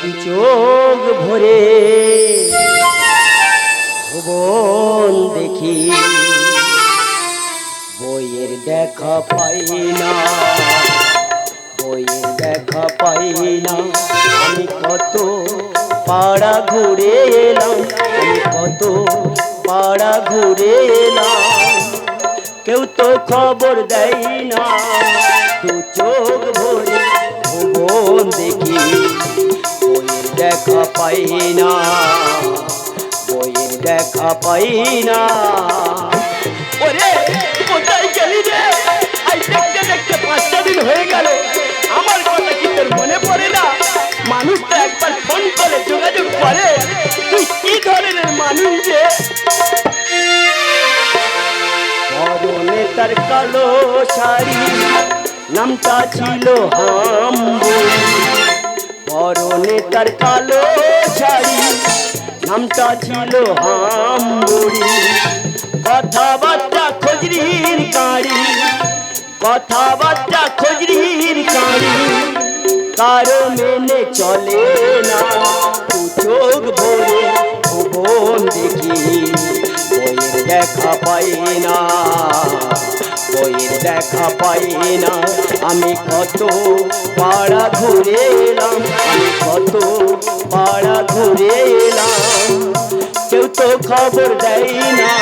দু চোখ ভরে ভুবন দেখি। বইয়ের দেখা পাই না, বইয়ের দেখা পাই না। আমি কত পাড়া ঘুরে এলাম, আমি কত পাড়া ঘুরে এলাম। কেউ তো খবর দেয় না, দু চোখ ভরে ভুবন দেখি। দেখা পাই না বইয়ের দেখা পাই না ওরে কোথায় গেলি রে? আই দেখতে দেখতে পাঁচটা দিন হয়ে গেল। আমার কথা কি তোর মনে পড়ে না? মানুষ তো একবার ফোন করে যোগাযোগ করে। তুই কি ধরনের মানুষ রে? পরনে তার কালো শাড়ি নামটা ছিল হাম্বুড়ি পরনে তার কালো শাড়ি। নামটা ছিল হাম্বুড়ি কথাবার্তা খজরির কাড়ি। কথাবার্তা খজরির কাড়ি। কারও মেনে চলে না চোখ ভরে। ভুবন দেখি? বইয়ের দেখা পাই না। বইয়ের দেখা পাই না। আমি কত পাড়া ঘুরে এলাম। আমি কত পাড়া ঘুরে এলাম। কেউ তো খবর দেয় না।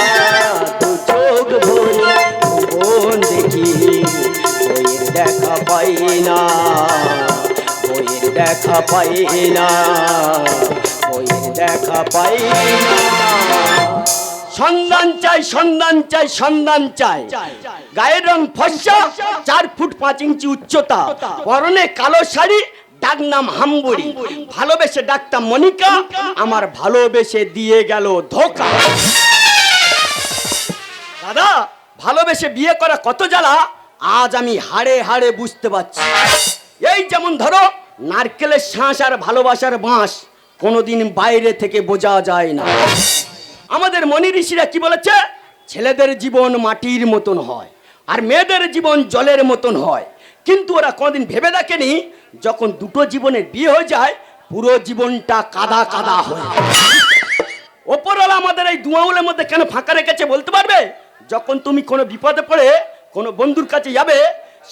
দু চোখ ভরে ভুবন দেখি? বইয়ের দেখা পাই না। বইয়ের দেখা পাই না। দেখা পাই। সন্ধান চাই সন্ধান চাই সন্ধান চাই। গায়ের রং ফর্সা, চার ফুট পাঁচ ইঞ্চি উচ্চতা। পরনে কালো শাড়ি, ডাক নাম হাম্বুড়ি ভালোবেসে ডাকতাম মনিকা, আমার ভালোবেসে দিয়ে গেল ধোকা। দাদা, ভালোবেসে বিয়ে করা কত জ্বালা, আজ আমি হাড়ে হাড়ে বুঝতে পারছি। এই যেমন ধরো, নারকেলের শাঁস আর ভালোবাসার বাঁশ। কোনোদিন বাইরে থেকে বোঝা যায় না। আমাদের মনি ঋষিরা কি বলেছে? ছেলেদের জীবন মাটির মতন হয়, আর মেয়েদের জীবন জলের মতন হয়। কিন্তু ওরা কোনোদিন ভেবে দেখেনি, যখন দুটো জীবনের বিয়ে হয়ে যায়, পুরো জীবনটা কাদা কাদা হয়ে। ওপরওয়ালা আমাদের এই দুয়াউলের মধ্যে কেন ফাঁকা রেখেছে বলতে পারবে? যখন তুমি কোনো বিপদে পড়ে কোনো বন্ধুর কাছে যাবে,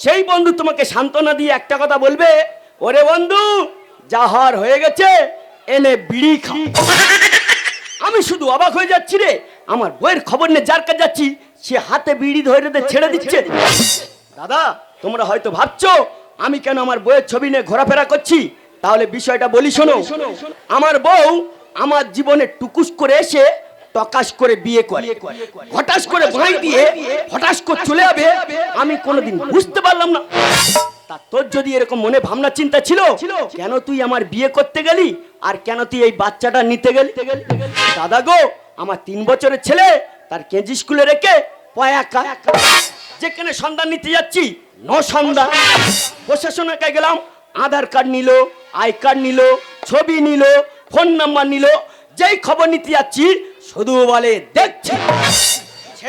সেই বন্ধু তোমাকে সান্ত্বনা দিয়ে একটা কথা বলবে, ওরে বন্ধু যা হওয়ার হয়ে গেছে এনে বিড়ি খা। আমি শুধু অবাক হয়ে যাচ্ছি রে। আমার বইয়ের খবর নিয়ে যার কাছে যাচ্ছি, সে হাতে বিড়ি ধরে ছেড়ে দিচ্ছে। দাদা, তোমরা হয়তো ভাবছ, আমি কেন আমার বইয়ের ছবি নিয়ে ঘোরাফেরা করছি? তাহলে বিষয়টা বলি শোনো। আমার বউ আমার জীবনে টুকুস করে এসে টকাশ করে বিয়ে করে। হঠাৎ করে ভাই দিয়ে, হঠাৎ করে চলে যাবে, আমি কোনোদিন বুঝতে পারলাম না। তা তোর যদি এরকম মনে ভাবনা চিন্তা ছিল কেন তুই আমার বিয়ে করতে গেলি? আর কেন তুই এই বাচ্চাটা নিতে গেলি? দাদা গো আমার তিন বছরের ছেলে তার কেজি স্কুলে রেখে পয়াকা যেখানে সন্ধান নিতে যাচ্ছি ন সন্ধান। প্রশাসনের কাছে গেলাম আধার কার্ড নিল আই কার্ড নিল ছবি নিল ফোন নাম্বার নিল যেই খবর নিতে যাচ্ছি শুধু বলে দেখছি।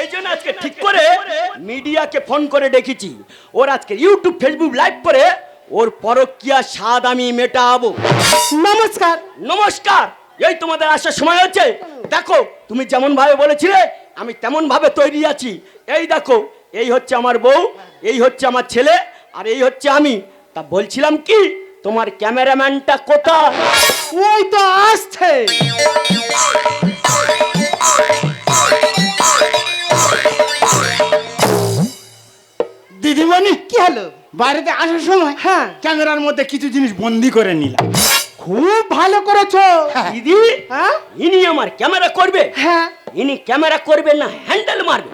সেই জন্য আজকে ঠিক করে মিডিয়াকে ফোন করে ডেকেছি। ওর আজকে ইউটিউব ফেসবুক লাইভ করে ওর পরকিয়া স্বাদ আমি মেটাবো। নমস্কার। নমস্কার। এই তোমাদের আসার সময় হচ্ছে দেখো তুমি যেমন ভাবে বলেছিলে আমি তেমন ভাবে তৈরি আছি। এই দেখো এই হচ্ছে আমার বউ এই হচ্ছে আমার ছেলে আর এই হচ্ছে আমি। তা বলছিলাম কি তোমার ক্যামেরাম্যানটা কোথায়? ওই তো আসছে। দিদিমণি কি হলো? বাড়িতে আসার সময় হ্যাঁ। ক্যামেরার মধ্যে কিছু জিনিস বন্দি করে নিলাম। খুব ভালো করেছ। হ্যাঁ। দিদি হ্যাঁ? ইনি আমার ক্যামেরা করবে। হ্যাঁ। ইনি ক্যামেরা করবে না হ্যান্ডেল মারবে।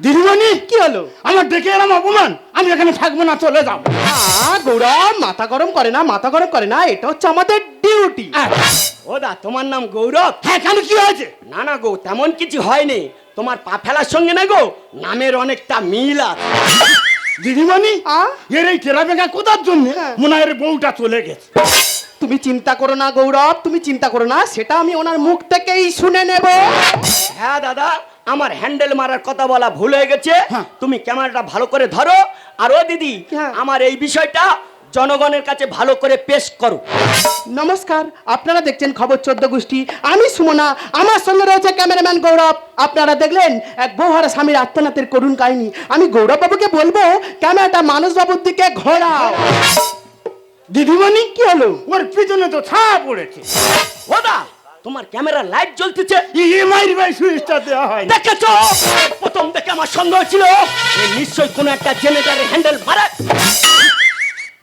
দিদিমণি! কি হলো? আমার ডেকে এলাম অপমান। আমি এখানে থাকব না চলে যাও। আ, গৌরব মাথা গরম করে না মাথা গরম করে না এটা হচ্ছে আমাদের ডিউটি ও দা তোমার নাম গৌরব? হ্যাঁ কেন কি হয়েছে? না না গো তেমন কিছু হয়নি। তোমার পা ফেলার সঙ্গে না গো নামের অনেকটা মিল আছে দিদিমণি? এর এই টেরা বেগা কোথার জন্য হ্যাঁ। মনে হয় বউটা চলে গেছে তুমি চিন্তা করো না গৌরব তুমি চিন্তা করো না সেটা আমি ওনার মুখ থেকেই শুনে নেব হ্যাঁ দাদা আমার হ্যান্ডেল মারার কথা বলা ভুল হয়ে গেছে হ্যাঁ। তুমি ক্যামেরাটা ভালো করে ধরো আর ও দিদি হ্যাঁ। আমার এই বিষয়টা জনগণের কাছে ভালো করে পেশ করো। নমস্কার আপনারা দেখছেন খবর চোদ্দ গোষ্ঠী। আমি সুমনা আমার সঙ্গে রয়েছে ক্যামেরাম্যান গৌরব। আপনারা দেখলেন এক বৌহারা স্বামীর আত্মনাথের করুণ কাহিনী। আমি গৌরব বাবুকে বলব ক্যামেরাটা মানুষ বাবুর দিকে ঘোরাও। দিদিমণি কি হলো? ওর পিছনে তো ছা পড়েছে। ওদা তোমার ক্যামেরা লাইট জ্বলতেছে। ইএমআই ভাই সুইচটা দেওয়া হয়। না দেখেছ? প্রথম থেকে আমার সন্দেহ ছিল এ নিশ্চয়ই কোনো একটা জেনারেটরের হ্যান্ডেল মারে।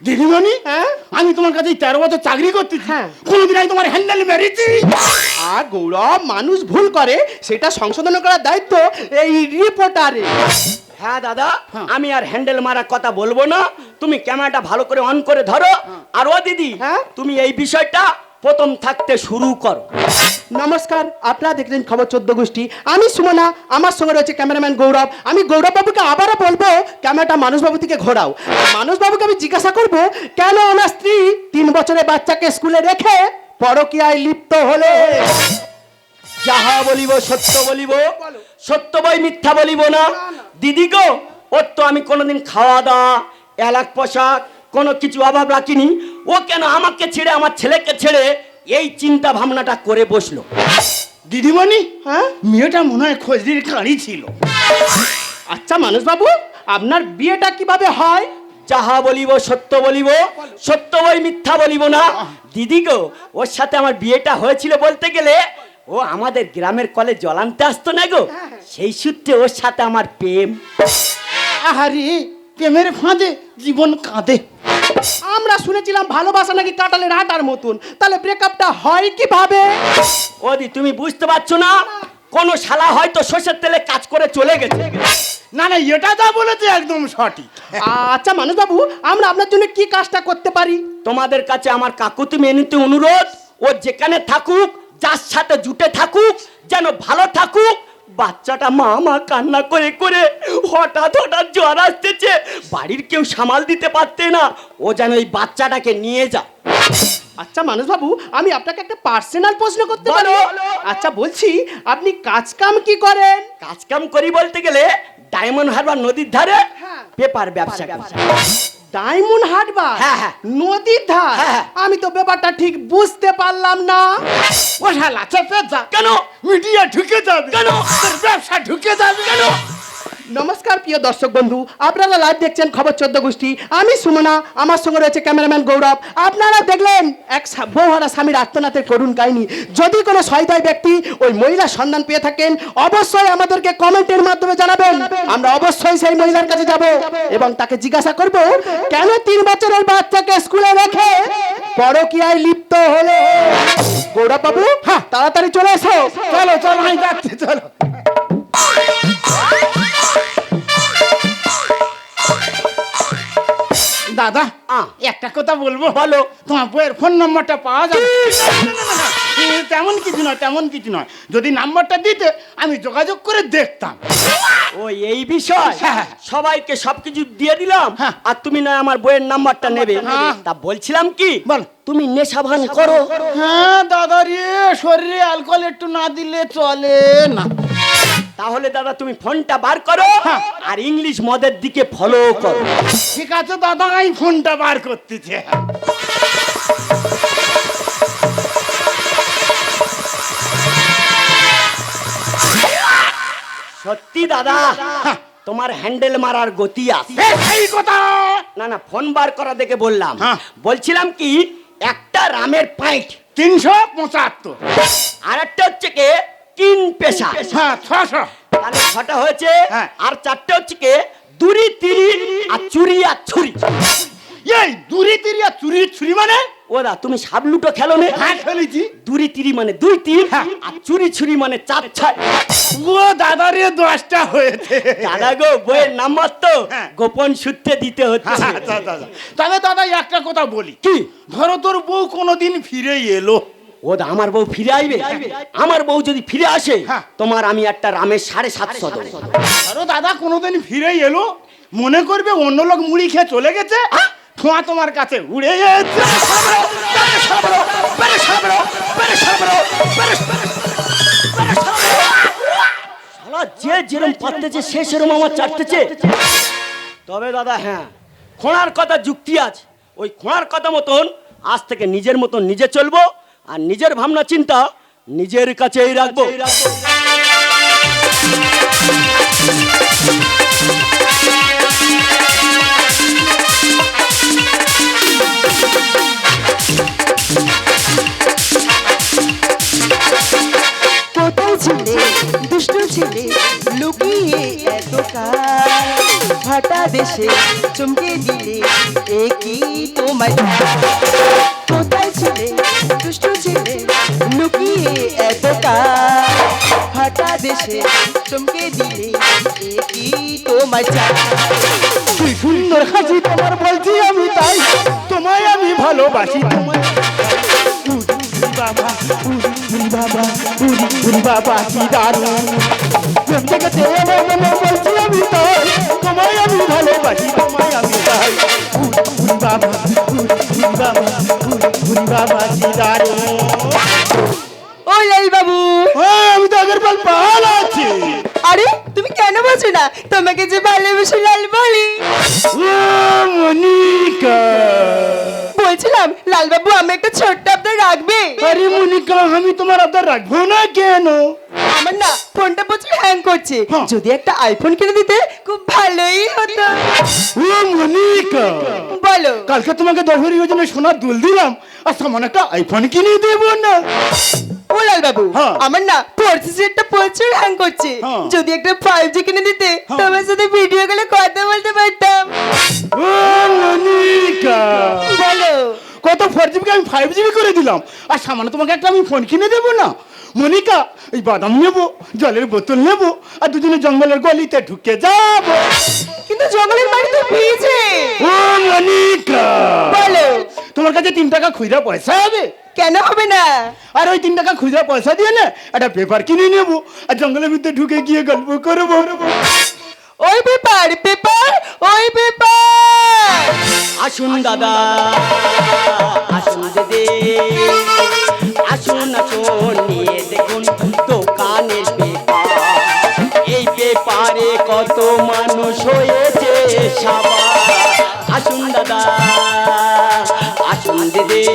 দিদিমণি হ্যাঁ? আমি তোমার কাছে তেরো বছর চাকরি করতে হ্যাঁ। কোনোদিন আমি তোমার হ্যান্ডেল মেরেছি। আর গৌরব মানুষ ভুল করে সেটা সংশোধন করার দায়িত্ব এই রিপোর্টারে হ্যাঁ দাদা আমি আর হ্যান্ডেল মারার কথা বলব না। তুমি ক্যামেরাটা ভালো করে অন করে ধরো। আর ও দিদি হ্যাঁ? তুমি এই বিষয়টা প্রথম থাকতে শুরু করো। নমস্কার, আপনারা দেখলেন খবর চোদ্দ গোষ্ঠী। আমি সুমনা, আমার সঙ্গে রয়েছে ক্যামেরাম্যান গৌরব। আমি গৌরব বাবুকে আবারও বলব, ক্যামেরাটা মানুষবাবু থেকে ঘোরাও। মানুষবাবুকে আমি জিজ্ঞাসা করব, কেন আমার স্ত্রী তিন বছরের বাচ্চাকে স্কুলে রেখে পরকীয়ায় লিপ্ত হলে? যাহা বলিব সত্য বলিব সত্য বই মিথ্যা বলিব না। দিদি গো, ওর তো আমি কোনোদিন খাওয়া দাওয়া এলাক পোশাক কোনো কিছু অভাব রাখিনি। ও কেন আমাকে ছেড়ে আমার ছেলেকে ছেড়ে এই চিন্তা ভাবনাটা করে বসল? দিদিমণি হ্যাঁ? মেয়েটা মনে হয় খোঁজরির কাঁড়ি ছিল। আচ্ছা মানুষবাবু আপনার বিয়েটা কীভাবে হয়? যাহা বলিব সত্য বলিব সত্য বই মিথ্যা বলিব না। দিদি গো ওর সাথে আমার বিয়েটা হয়েছিল বলতে গেলে ও আমাদের গ্রামের কলে জল আনতে আসতো না গো। সেই সূত্রে ওর সাথে আমার প্রেম। আহারে প্রেমের ফাঁদে জীবন কাঁদে। আমরা শুনেছিলাম ভালোবাসা নাকি কাটালের আটার মতন। তাহলে ব্রেকআপটা হয় কীভাবে? ওদি তুমি বুঝতে পারছ না? কোন শালা হয়তো সর্ষের তেলে কাজ করে চলে গেছে। না না এটা যা বলেছে একদম সঠিক। আচ্ছা মানুষবাবু আমরা আপনার জন্য কি কাজটা করতে পারি? তোমাদের কাছে আমার কাকুতি মেনুতে অনুরোধ ও যেখানে থাকুক যার সাথে জুটে থাকুক যেন ভালো থাকুক বাচ্চাটা মা মা কান্না করে করে হঠাৎ হঠাৎ জ্বর আসতেছে। বাড়ির কেউ সামাল দিতে পারতে না। ও যেন এই বাচ্চাটাকে নিয়ে যা। আচ্ছা মানুষবাবু আমি আপনাকে একটা পার্সোনাল প্রশ্ন করতে পারি। আচ্ছা বলছি আপনি কাজ কাম কি করেন? কাজ কাম করি বলতে গেলে ডায়মন্ড হারবার নদীর ধারে হ্যাঁ। পেপার ব্যবসা। ডায়মন্ড হাটবার হ্যাঁ, হ্যাঁ। নদীর ধার। হ্যাঁ, হ্যাঁ। আমি তো ব্যাপারটা ঠিক বুঝতে পারলাম না। ও শালা চেপে যা কেন? মিডিয়া ঢুকে যাবে। কেন? তোর ব্যবসা ঢুকে যাবে। কেন? নমস্কার প্রিয় দর্শক বন্ধু। আপনারা লাইভ দেখছেন খবর চোদ্দ গোষ্ঠী। আমি সুমনা আমার সঙ্গে রয়েছে ক্যামেরাম্যান গৌরব। আপনারা দেখলেন এক বৌহারা স্বামীর আত্মনাথের করুণ কাহিনী। যদি কোনো সহায়তায় ব্যক্তি ওই মহিলার সন্ধান পেয়ে থাকেন অবশ্যই আমাদেরকে কমেন্টের মাধ্যমে জানাবেন। আমরা অবশ্যই সেই মহিলার কাছে যাব এবং তাকে জিজ্ঞাসা করব কেন তিন বছরের বাচ্চাকে স্কুলে রেখে পরকীয়ায় লিপ্ত হলে? গৌরব বাবু হ্যাঁ। তাড়াতাড়ি চলে এসো। চলো চলো আমি যাচ্ছি চলো। একটা কথা বলব বলো। তোমার বইয়ের ফোন নম্বরটা পাওয়া যাবে তেমন কিছু নয় তেমন কিছু নয় যদি নাম্বারটা দিতে আমি যোগাযোগ করে দেখতাম ও এই বিষয় হ্যাঁ। সবাইকে সবকিছু দিয়ে দিলাম হ্যাঁ। আর তুমি না আমার বইয়ের নাম্বারটা নেবে হ্যাঁ। তা বলছিলাম কি বল। তুমি নেশা ভান করো হ্যাঁ দাদা রে শরীরে অ্যালকোহল একটু না দিলে চলে না তাহলে দাদা তুমি ফোনটা বার করো হ্যাঁ। আর ইংলিশ মদের দিকে ফলো করো। ঠিক আছে দাদা আমি ফোনটা বার করতেছি। সত্যি দাদা তোমার হ্যান্ডেল মারার গতি আছে। এ, সেই কথা! না না ফোন বার করা দেখে বললাম। হ্যাঁ। বলছিলাম কি একটা রামের পাইট। তিনশো পঁচাত্তর। আর একটা হচ্ছে কে কিন পেশা। হ্যাঁ ছশো। তাহলে ছটা হয়েছে হ্যাঁ। আর চারটে হচ্ছে কে? দুরি তিরি আর চুরি আর ছুরি। এই দূরি তিরি আর চুরি ছুরি মানে? ওদা তুমি সাবলুটো খেলো নে। হ্যাঁ খেলেছি। দুরি তিরি মানে দুই তিন হ্যাঁ। আর চুরি ছুরি মানে চার ছয়। ও দাদা রে দশটা হয়েছে। দাদা গো বইয়ের নাম্বার তো হ্যাঁ। গোপন সূত্রে দিতে হচ্ছে। আচ্ছা, আচ্ছা, আচ্ছা। তবে দাদা একটা কথা বলি। কি? ধরো তোর বউ কোনোদিন ফিরে এলো। ওদা আমার বউ ফিরে আসবে আমার বউ যদি ফিরে আসে হ্যাঁ। তোমার আমি একটা রামের সাড়ে সাতশো দেবো। ধরো দাদা কোনোদিন ফিরে এলো মনে করবে অন্য লোক মুড়ি খেয়ে চলে গেছে ঠোঁয়া তোমার কাছে উড়ে গেছে যে যেরম পারতেছে সে সেরম আমার চাটতেছে। তবে দাদা হ্যাঁ খোঁড়ার কথা যুক্তি আছে। ওই খোঁড়ার কথা মতন আজ থেকে নিজের মতন নিজে চলবো। আর নিজের ভাবনা চিন্তা নিজের কাছেই রাখব। কোথায় ছিলে দুষ্টু ছিলে লুকিয়ে এত কাল? ভাটা দেশে চমকে দিলে ভালোবাসি। তোমায় উরি উরি বাবা। উরি উরি বাবা উরি উরি বাবা কি দারুণ প্রেম জগতে আমার মনে বলছি আমি তাই তোমায় আমি ভালোবাসি তোমায় আমি তাই উরি উরি বাবা উরি উরি বাবা উরি উরি বাবা কি দারুণ ও লাল বাবু হ্যাঁ আমি তো আগের পাল পাল আছি। আরে তুমি কেন বলছো না? তোমাকে যে ভালোবেসে লাল বলি। মনিকা। বলছিলাম লালবাবু আমি একটা ছোট্ট আপনার রাখবে। আরে মনিকা আমি তোমার আবদার রাখব না কেন? আমার না ফোনটা প্রচুর হ্যাং করছে। হ্যাঁ। যদি একটা আইফোন কিনে দিতে খুব ভালোই হতো। ও মনিকা। বলো। কালকে তোমাকে দশহরি ওজনে সোনার দুল দিলাম আর সামান একটা আইফোন কিনে দেবো না। ও লালবাবু হ্যাঁ। আমার না ফোরজি সেটটা প্রচুর হ্যাং করছে। হ্যাঁ। যদি একটা ফাইভ জি কিনে দিতে। তোমার সাথে ভিডিও কলে কথা বলতে পারতাম। ও মনিকা। বলো। কত ফোর জিবিকে আমি ফাইভ জিবি করে দিলাম। আর সামান্য তোমাকে একটা আমি ফোন কিনে দেবো না। মনিকা এই বাদাম নেব জলের বোতল নেব আর দুজনে জঙ্গলের গলিতে ঢুকে যাব। কিন্তু জঙ্গলের বাড়ি তো ভিজে। ও মনিকা! বলো। তোমার কাছে তিন টাকা খুচরা পয়সা হবে? কেন হবে না? আর ওই তিন টাকা খুচরা পয়সা দিয়ে না একটা পেপার কিনে নেব আর জঙ্গলের ভিতরে ঢুকে গিয়ে গল্প করব। ওই পেপার পেপার, ওই পেপার। আসুন দাদা, আসুন দিদি। আসুন আসুন, নিয়ে দেখুন দোকানের পেপার। এই পেপারে কত মানুষ হয়েছে সাবাস আসুন দাদা, আসুন দিদি।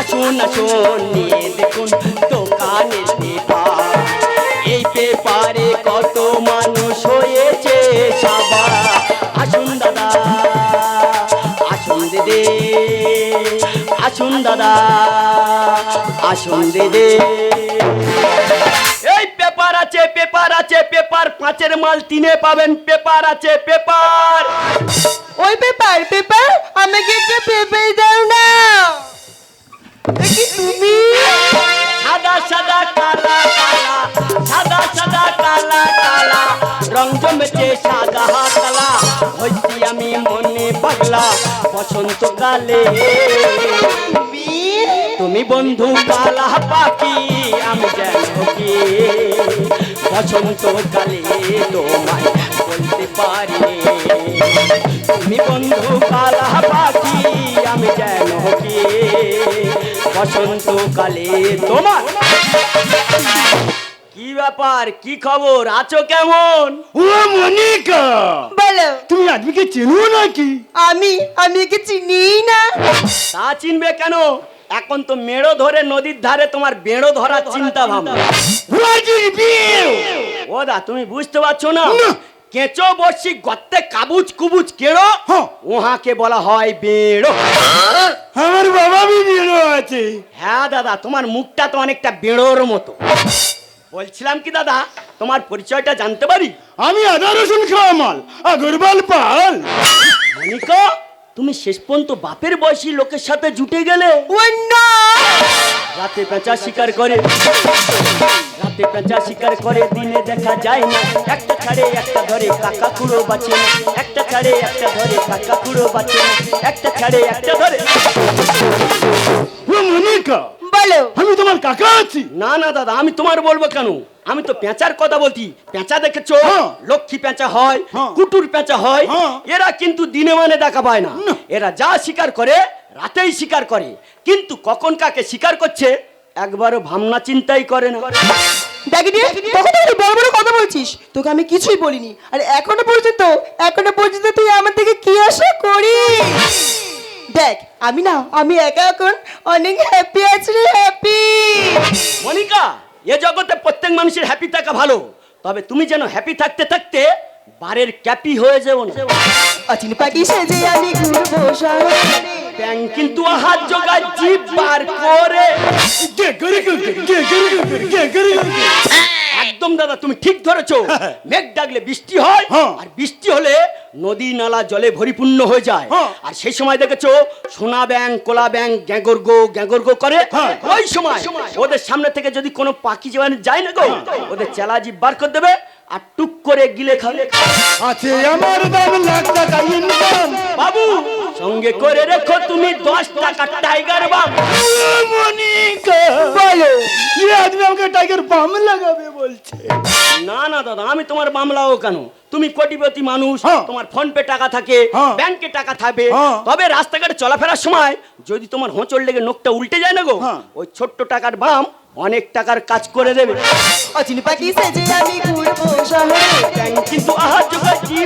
আসুন আসুন, নিয়ে দেখুন দাদা আসুন দিদি। এই পেপার আছে পেপার আছে পেপার পাঁচের মাল তিনে পাবেন পেপার আছে পেপার। ওই পেপার পেপার আমাকে একটা পেপার দাও না। তুমি? সাদা সাদা কালা কালা সাদা সাদা কালা কালা রং জমেছে সাদা কালা। হইছি আমি মনে পাগলা বসন্তকালে। তুমি বন্ধু কালা পাখি আমি যেন কি? বসন্তকালে তোমায় বলতে পারি। তুমি বন্ধু কালা পাখি আমি যেন কি? বসন্তকালে তোমার কি ব্যাপার? কি খবর? আছো কেমন? ও মনিকা! বলো। তুমি আদমিকে চেনো নাকি? আমি আমি একে চিনি না। তা চিনবে কেন? এখন তো মেড়ো ধরে নদীর ধারে তোমার বেড়ো ধরার চিন্তা ভাবনা? ও দা তুমি বুঝতে পারছ না। কেঁচো বসি গর্তে কাবুজ কুবুজ কেড়ো? হ্যাঁ। ওহাকে বলা হয় বেড়ো। আমার বাবা বিবিরও আছে। হ্যাঁ দাদা তোমার মুখটা তো অনেকটা বেড়োর মতো। বলছিলাম কি দাদা তোমার পরিচয়টা জানতে পারি? আমি আদা রসুন খাওয়া মাল আগরবাল পাল। মনিকা তুমি শেষ পর্যন্ত বাপের বয়সী লোকের সাথে জুটে গেলে? রাতে পেঁচা শিকার করে। রাতে পেঁচা শিকার করে দিনে দেখা যায় না। একটা ছাড়ে একটা ধরে কাকা কুড়ো বাঁচে না। একটা ছাড়ে একটা ধরে কাকা কুড়ো বাঁচে না। একটা ছাড়ে একটা ধরে। ও মনিকা বলো। আমি তোমার কাকা আছি। না না দাদা আমি তোমার বলব কেন? আমি তো পেঁচার কথা বলছি। পেঁচা দেখেছ? হ্যাঁ। লক্ষ্মী পেঁচা হয় হ্যাঁ। কুটুর পেঁচা হয় হ্যাঁ। এরা কিন্তু দিনে মানে দেখা পায় না। এরা যা শিকার করে রাতেই শিকার করে। কিন্তু কখন কাকে শিকার করছে একবারও ভাবনা চিন্তাই করে না। দেখি তখন তুই বড় বড় কথা বলছিস? তোকে আমি কিছুই বলিনি। আর এখনও পর্যন্ত এখনও পর্যন্ত তুই আমার থেকে কি আশা করিস? দেখ আমি না আমি একা এখন অনেক হ্যাপি আছি রে হ্যাপি মনিকা! এ জগতে প্রত্যেক মানুষের হ্যাপি থাকা ভালো তবে তুমি যেন হ্যাপি থাকতে থাকতে বারের ক্যাপি হয়ে যেও না অচিন পাখি সেজে আমি ঘুরবো শহরে ব্যাং কিন্তু হাত জোগায় জিভ বার করে কে করে কে করে কে করে করে? একদম দাদা তুমি ঠিক ধরেছো মেঘ ডাকলে বৃষ্টি হয় হ্যাঁ। আর বৃষ্টি হলে নদী নালা জলে ভরিপূর্ণ হয়ে যায় হ্যাঁ। আর সেই সময় দেখেছ সোনা ব্যাং কোলা ব্যাং গ্যাগর গো গ্যাগর গো করে হ্যাঁ। ওই সময় ওদের সামনে থেকে যদি কোনো পাখি যেমন যায় না গো ওদের চেলা জিভ বার করে দেবে আর টুক করে গিলে খালে আছে আমার দাম লাখ টাকা ইনকাম বাবু সঙ্গে করে রেখো তুমি দশ টাকা টাইগার বাম। মনিকা বলো ই আদমি আমাকে টাইগার বাম লাগাবে বলছে। না না দাদা আমি তোমার বাম কেন? তুমি কোটিপতি মানুষ হ্যাঁ। তোমার ফোন পে টাকা থাকে হ্যাঁ। ব্যাংকে টাকা থাকবে হ্যাঁ। তবে রাস্তাঘাটে চলাফেরার সময় যদি তোমার হোঁচড় লেগে নোকটা উল্টে যায় না গো ওই ছোট্ট টাকার বাম অনেক টাকার কাজ করে দেবে। অচিন পাখি সেজে আমি ঘুরবো শহরে। ব্যাংক কিন্তু আহার জোগাড় কি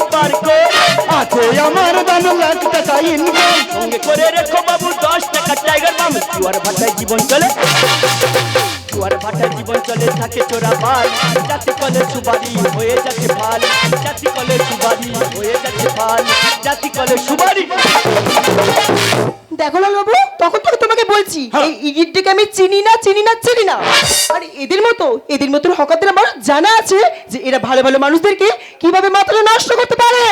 আছে আমার দাম লাখ টাকা ইনকাম সঙ্গে করে রেখো বাবু দশ টাকা টাইগার বাম জুয়ার ভাটায় জীবন চলে। জুয়ার জীবন চলে থাকে চোরা পাল জাতি কলে সুবারি হয়ে যাচ্ছে ফাল জাতি কলে সুবারি হয়ে যাচ্ছে ফাল জাতি কলে সুবারি দেখো লাল বাবু তখন থেকে তোমাকে বলছি হ্যাঁ। এই ইগিরটিকে আমি চিনি না চিনি না চিনি না। আর এদের মতো এদের মতো হকারদের আমার জানা আছে যে এরা ভালো ভালো মানুষদেরকে কীভাবে মাথাটা নষ্ট করতে পারে।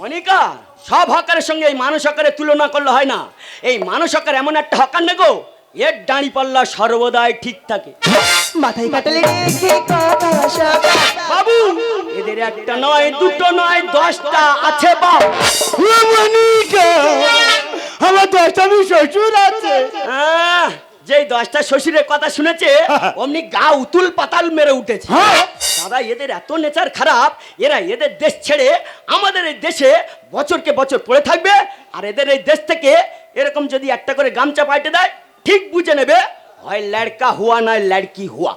মনিকা সব হকারের সঙ্গে এই মানুষ হকারের তুলনা করলে হয় না। এই মানুষ হকার এমন একটা হকার নেগো এর দাঁড়ি পাল্লা সর্বদাই ঠিক থাকে। মাথায় কাটালে বাবু এদের একটা নয় দুটো নয় দশটা আছে ও মনিকা। আমার দশটা আমি শ্বশুর আছে। যে যেই দশটা শ্বশুরের কথা শুনেছে অমনি গা উতুল পাতাল মেরে উঠেছে। হ্যাঁ। দাদা এদের এত নেচার খারাপ এরা এদের দেশ ছেড়ে আমাদের এই দেশে বছরকে বছর পড়ে থাকবে আর এদের এই দেশ থেকে এরকম যদি একটা করে গামছা পাইটে দেয় ঠিক বুঝে নেবে হয় লড়কা হুয়া নয় লড়কি হুয়া।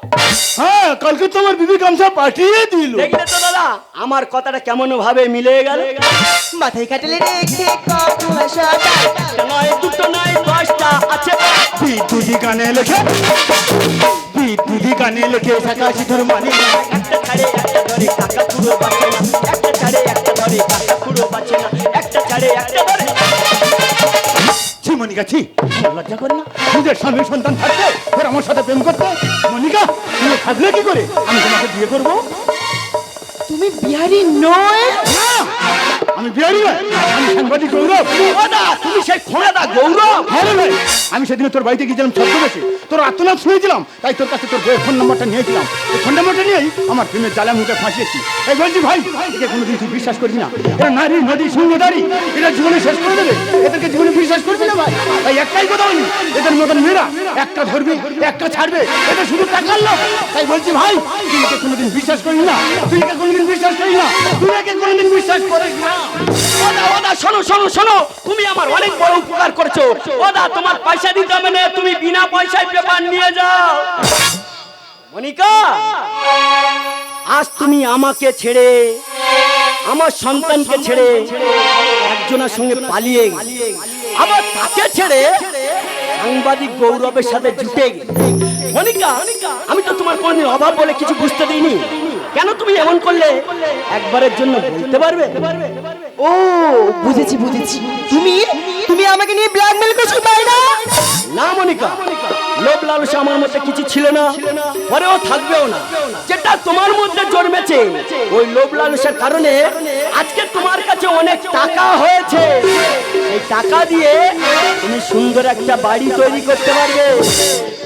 হ্যাঁ কালকে তোমার বিবি গামছা পাঠিয়ে দিল। দেখলে তো দাদা আমার কথাটা কেমন ভাবে মিলে গেল? মাথায় কাটালে রেখে সকাল একটা নয় দুটো নয় দশটা আছে। বিদ্যুতি গানে লেখে বিদ্যুতি গানে লেখে থাকা সিধুর মানে। একটা ছাড়ে একটা ধরে কাকা পুরো বাঁচে মনিকা ছি লজ্জা করি না। নিজের স্বামী সন্তান থাকতে ওর আমার সাথে প্রেম করতে। মনিকা তুমি থাকলে কি করে? আমি তোমাকে বিয়ে করব? তুমি বিহারি নয়? আমি বিহারি নয় আমি সাংবাদিক গৌরব। দাদা তুমি সেই খোঁড়াদা গৌরব? হ্যাঁ রে। ভাই আমি সেদিন তোর বাড়িতে গিয়েছিলাম ছদ্মবেশে তোর আত্মনাথ শুনেছিলাম তাই তোর কাছে তোর বইয়ের ফোন নাম্বারটা নিয়েছিলাম। এই ফোন নাম্বারটা নিয়েই আমার প্রেমের জ্বালা মুখে ফাঁসিয়েছি। এই বলছি ভাই একে কোনোদিন তুই বিশ্বাস করবি না। এরা নারী নদী শূন্যদারি এরা জীবনে শেষ করে দেবে। এদেরকে জীবনে বিশ্বাস করবি না ভাই? তাই একটাই কথা বলি এদের মতন মেয়েরা একটা ধরবে একটা ছাড়বে এটা শুধু টাকার লোক তাই বলছি ভাই তুই একে কোনোদিন বিশ্বাস করিস না তুই একে কোনোদিন বিশ্বাস করিস না। শোনো শোনো শোনো। তুমি আমার অনেক বড় উপকার করছ। তোমার পয়সা দিতে হবে না, তুমি বিনা পয়সায় আজ তুমি আমাকে ছেড়ে, আমার সন্তানকে ছেড়ে একজনের সঙ্গে পালিয়ে। আবার তাকে ছেড়ে সাংবাদিক গৌরবের সাথে জুটে। মনিকা, আমি তো তোমার কোনদিন অভাব বলে কিছু বুঝতে দিইনি। কেন তুমি এমন করলে? একবারের জন্য বলতে পারবে? ও, বুঝেছি বুঝেছি। তুমি তুমি আমাকে নিয়ে ব্ল্যাকমেল করছ, তাই না? না, মনিকা। লোভ লালসা আমার মধ্যে কিছু ছিল না, পরেও থাকবেও না। যেটা তোমার মধ্যে জন্মেছে, ওই লোভ লালসার কারণে আজকে তোমার কাছে অনেক টাকা হয়েছে। এই টাকা দিয়ে তুমি সুন্দর একটা বাড়ি তৈরি করতে পারবে।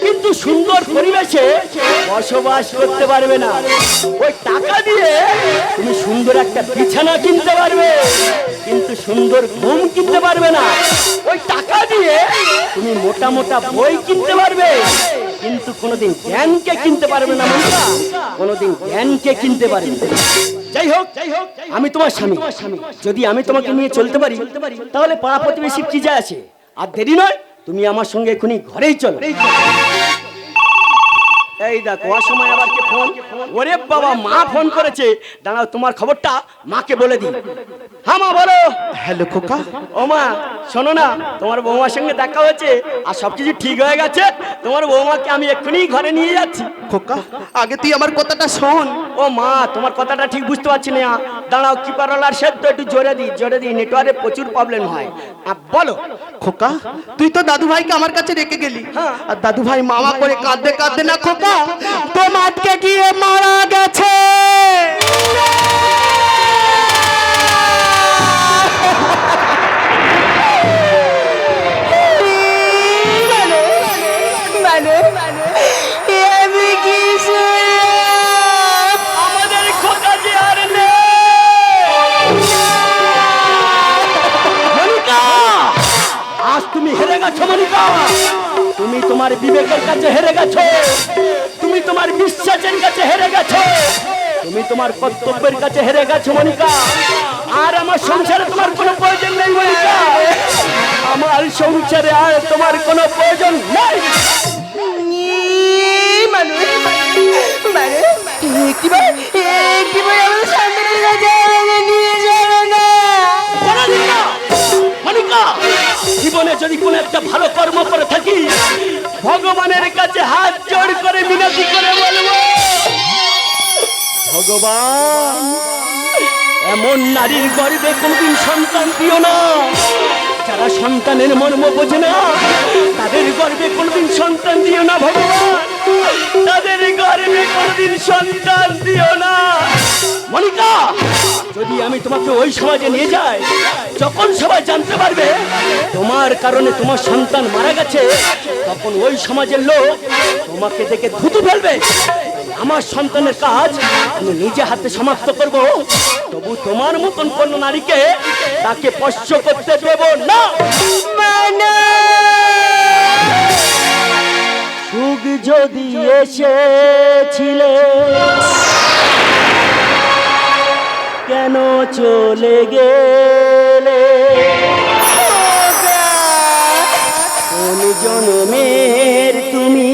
কিন্তু সুন্দর পরিবেশে বসবাস করতে পারবে না। ওই টাকা দিয়ে তুমি সুন্দর একটা বিছানা কিনতে পারবে। কিন্তু সুন্দর ঘুম কিনতে পারবে না। ওই টাকা দিয়ে তুমি মোটা মোটা বই কিনতে পারবে। কিন্তু কোনোদিন জ্ঞানকে কিনতে পারবে না মনটা কোনোদিন জ্ঞানকে কিনতে পারবে না। যাই হোক যাই হোক আমি তোমার স্বামী। যদি আমি তোমাকে নিয়ে চলতে পারি তাহলে পাড়া প্রতিবেশী কি যায় আছে? আর দেরি নয় তুমি আমার সঙ্গে এখনই ঘরেই চলো। এই দেখো অসময় আবার কে ফোন? ওরে বাবা মা ফোন করেছে। দাঁড়াও তোমার খবরটা মাকে বলে দিই। হ্যাঁ মা বলো। হ্যালো খোকা। ও মা শোনো না তোমার বৌমার সঙ্গে দেখা হয়েছে আর সব সবকিছু ঠিক হয়ে গেছে। তোমার বৌমাকে আমি এক্ষুনি ঘরে নিয়ে যাচ্ছি। খোকা আগে তুই আমার কথাটা শোন। ও মা তোমার কথাটা ঠিক বুঝতে পারছি না। দাঁড়াও কি পারলার সেদ্ধ একটু জোরে দিই জোরে দিই নেটওয়ার্কে প্রচুর প্রবলেম হয়। বলো। খোকা তুই তো দাদু ভাইকে আমার কাছে রেখে গেলি। হ্যাঁ। আর দাদু ভাই মামা করে কাঁদতে কাঁদতে না খোকা? তো মাঠকে গিয়ে মারা গেছে। মানে তুমি হেরে গেছো মনিকা। তুমি তোমার বিবেকের কাছে হেরে গেছো। তোমার বিশ্বাসের কাছে হেরে গেছো। তুমি তোমার কর্তব্যের কাছে হেরে গেছো মনিকা। আর আমার সংসারে তোমার কোনো প্রয়োজন নেই মনিকা। আমার সংসারে আর তোমার কোনো প্রয়োজন নেই। মানে মানে। মনিকা। জীবনে যদি কোনো একটা ভালো কর্ম করে থাকি, ভগবানের কাছে হাত জোড় করে মিনতি করে বলব, ভগবান, এমন নারীর গর্বে কোনদিন সন্তান দিও না। যারা সন্তানের মর্ম বোঝে না, তাদের গর্বে কোনদিন সন্তান দিও না, ভগবান। তাদের গর্বে কোনদিন সন্তান দিও না। মনিকা যদি আমি তোমাকে ওই সমাজে নিয়ে যাই, যখন সবাই জানতে পারবে তোমার কারণে তোমার সন্তান মারা গেছে, তখন ওই সমাজের লোক তোমাকে দেখে থুতু ফেলবে। আমার সন্তানের কাজ আমি নিজে হাতে সমাপ্ত করব। তবু তোমার মতন কোন নারীকে তাকে স্পর্শ করতে দেব না। সুখ যদি এসেছিলে কেন চলে গেলে? কোন জন্মের তুমি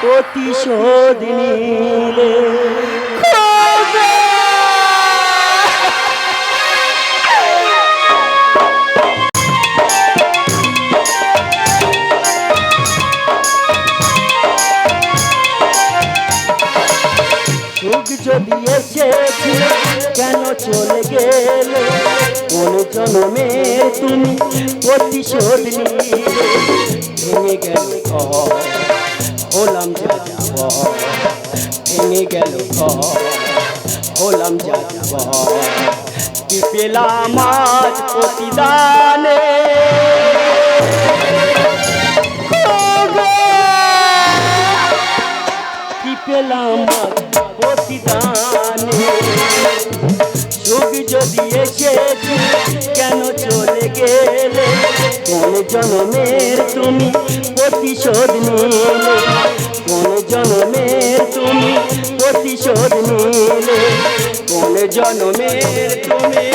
প্রতিশোধ নিলে? চলে গেলে কোন জন্মে তুমি প্রতিশোধ নিলে? ভেঙে গেল হলাম যা যাব ভেঙে গেল হলাম যা যাব পেলাম আজ প্রতিদানে? পেলাম প্রতিদানে? সুখ যদি এসেছে কেন চলে গেলে? কোন জনমের তুমি প্রতিশোধ নিলে? কোন জনমের তুমি প্রতিশোধ নিলে? কোন জনমের তুমি